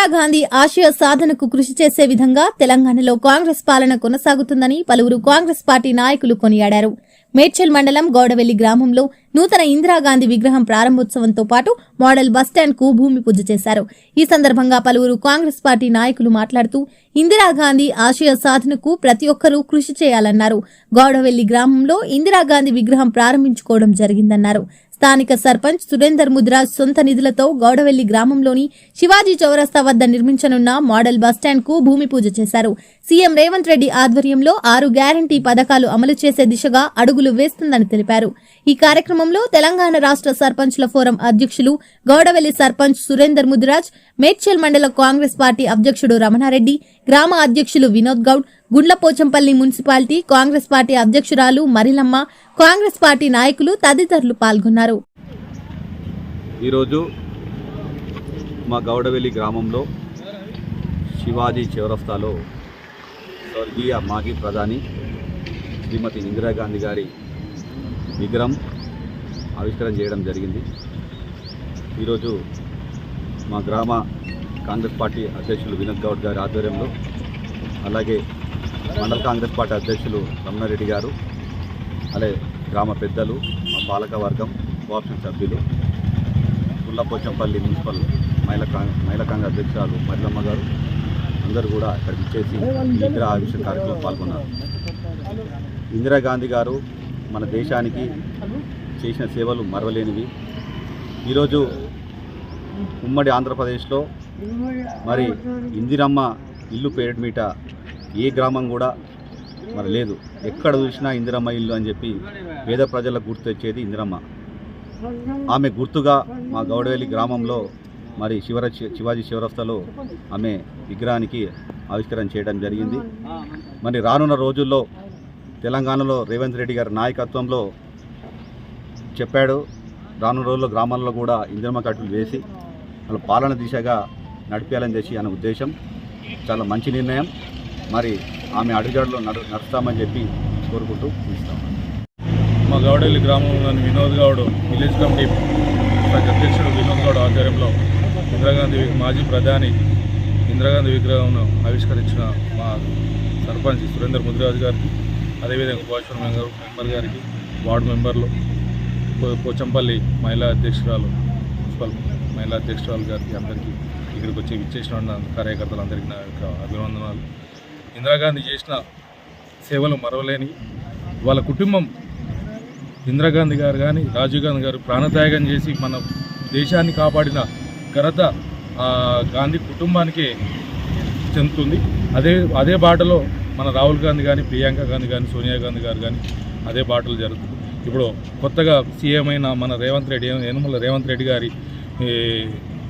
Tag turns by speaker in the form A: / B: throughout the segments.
A: ఇందిరాగాంధీ ఆశయ సాధనకు కృషి చేసే విధంగా తెలంగాణలో కాంగ్రెస్ పాలన కొనసాగుతుందని పలువురు కాంగ్రెస్ పార్టీ నాయకులు కొనియాడారు. మేడ్చల్ మండలం గౌడవెల్లి గ్రామంలో నూతన ఇందిరాగాంధీ విగ్రహం ప్రారంభోత్సవంతో పాటు మోడల్ బస్టాండ్కు భూమి పూజ చేశారు. ఈ సందర్భంగా పలువురు కాంగ్రెస్ పార్టీ నాయకులు మాట్లాడుతూ ఇందిరాగాంధీ ఆశయ సాధనకు ప్రతి ఒక్కరూ కృషి చేయాలన్నారు. గౌడవెల్లి గ్రామంలో ఇందిరాగాంధీ విగ్రహం ప్రారంభించుకోవడం జరిగిందన్నారు. స్థానిక సర్పంచ్ సురేందర్ ముదిరాజ్ సొంత నిధులతో గౌడవెల్లి గ్రామంలోని శివాజీ చౌరస్తా వద్ద నిర్మించనున్న మోడల్ బస్టాండ్కు భూమి పూజ చేశారు. సీఎం రేవంత్ రెడ్డి ఆధ్వర్యంలో ఆరు గ్యారంటీ పథకాలు అమలు చేసే దిశగా అడుగులు వేస్తుందని తెలిపారు. ఈ కార్యక్రమంలో తెలంగాణ రాష్ట్ర సర్పంచ్ల ఫోరం అధ్యక్షులు గౌడవెల్లి సర్పంచ్ సురేందర్ ముదిరాజ్ మేడ్చల్ మండల కాంగ్రెస్ పార్టీ అధ్యక్షుడు రమణారెడ్డి గ్రామ అధ్యక్షులు వినోద్ గౌడ్ గుండ్లపోచంపల్లి మున్సిపాలిటీ కాంగ్రెస్ పార్టీ అధ్యక్షురాలు మరిలమ్మ కాంగ్రెస్ పార్టీ నాయకులు తదితరులు పాల్గొన్నారు.
B: ఈరోజు మా గౌడవెల్లి గ్రామంలో శివాజీ చౌరస్తాలో స్వర్గీయ మాజీ ప్రధాని శ్రీమతి ఇందిరాగాంధీ గారి విగ్రహం ఆవిష్కరణ చేయడం జరిగింది. ఈరోజు మా గ్రామ కాంగ్రెస్ పార్టీ అధ్యక్షులు వినోద్ గౌడ్ గారి ఆధ్వర్యంలో అలాగే మండల కాంగ్రెస్ పార్టీ అధ్యక్షులు రమణారెడ్డి గారు అలాగే గ్రామ పెద్దలు మా పాలక వర్గం కోఆప్షన్ సభ్యులు పుల్లపోచంపల్లి మున్సిపల్ మహిళా కాంగ్ మహిళా కాంగ్రెస్ అధ్యక్షురాలు మరిలమ్మ గారు అందరూ కూడా ఇక్కడ ఇచ్చేసి ఇందిరా విగ్రహ ఆవిష్కరణ కార్యక్రమంలో పాల్గొన్నారు. ఇందిరాగాంధీ గారు మన దేశానికి చేసిన సేవలు మరవలేనివి. ఈరోజు ఉమ్మడి ఆంధ్రప్రదేశ్లో మరి ఇందిరమ్మ ఇల్లు పేరు మీట ఏ గ్రామం కూడా మరి లేదు. ఎక్కడ చూసినా ఇందిరమ్మ ఇల్లు అని చెప్పి పేద ప్రజలకు గుర్తు తెచ్చేది ఇందిరమ్మ. ఆమె గుర్తుగా మా గౌడవేలి గ్రామంలో మరి శివర శివాజీ శివరస్తలో ఆమె విగ్రహానికి ఆవిష్కరణ చేయడం జరిగింది. మరి రానున్న రోజుల్లో తెలంగాణలో రేవంత్ రెడ్డి గారి నాయకత్వంలో చెప్పాడు రానున్న రోజుల్లో గ్రామాల్లో కూడా ఇందిరమ్మ కట్టులు వేసి వాళ్ళ పాలన దిశగా నడిపేయాలని చేసి అనే ఉద్దేశం. చాలా మంచి నిర్ణయం. మరి ఆమె అడుగుజాడలో నడు నడుస్తామని చెప్పి కోరుకుంటూ ఇస్తాం
C: మా గౌడెల్లి గ్రామంలోని వినోద్ గౌడ్ విలేజ్ కమిటీ అధ్యక్షుడు వినోద్ గౌడ్ ఆధ్వర్యంలో ఇందిరాగాంధీ మాజీ ప్రధాని ఇందిరాగాంధీ విగ్రహంను ఆవిష్కరించిన మా సర్పంచ్ సురేందర్ ముదిరాజు గారికి అదేవిధంగా కోశ్వర్ మెంబర్ మెంబర్ గారికి వార్డు మెంబర్లు పోచంపల్లి మహిళా అధ్యక్షురాలు మున్సిపల్ మహిళా అధ్యక్షురాలు గారికి అందరికీ ఇక్కడికి వచ్చి విచ్చేసిన కార్యకర్తలందరికీ నా యొక్క అభినందనాలు. ఇందిరాగాంధీ చేసిన సేవలు మరవలేని వాళ్ళ కుటుంబం ఇందిరాగాంధీ గారు కానీ రాజీవ్ గాంధీ గారు ప్రాణత్యాగం చేసి మన దేశాన్ని కాపాడిన ఘనత గాంధీ కుటుంబానికి చెందుతుంది. అదే అదే బాటలో మన రాహుల్ గాంధీ కానీ ప్రియాంక గాంధీ కానీ సోనియా గాంధీ గారు కానీ అదే బాటలు జరుగుతుంది. ఇప్పుడు కొత్తగా సీఎం అయిన మన రేవంత్ రెడ్డి యనమల రేవంత్ రెడ్డి గారి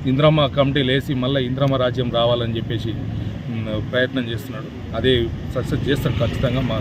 C: ఇంద్రమ్మ కమిటీలు వేసి మళ్ళీ ఇంద్రమ్మ రాజ్యం రావాలని చెప్పేసి ప్రయత్నం చేస్తున్నాడు. అదే సక్సెస్ చేస్తాడు ఖచ్చితంగా మా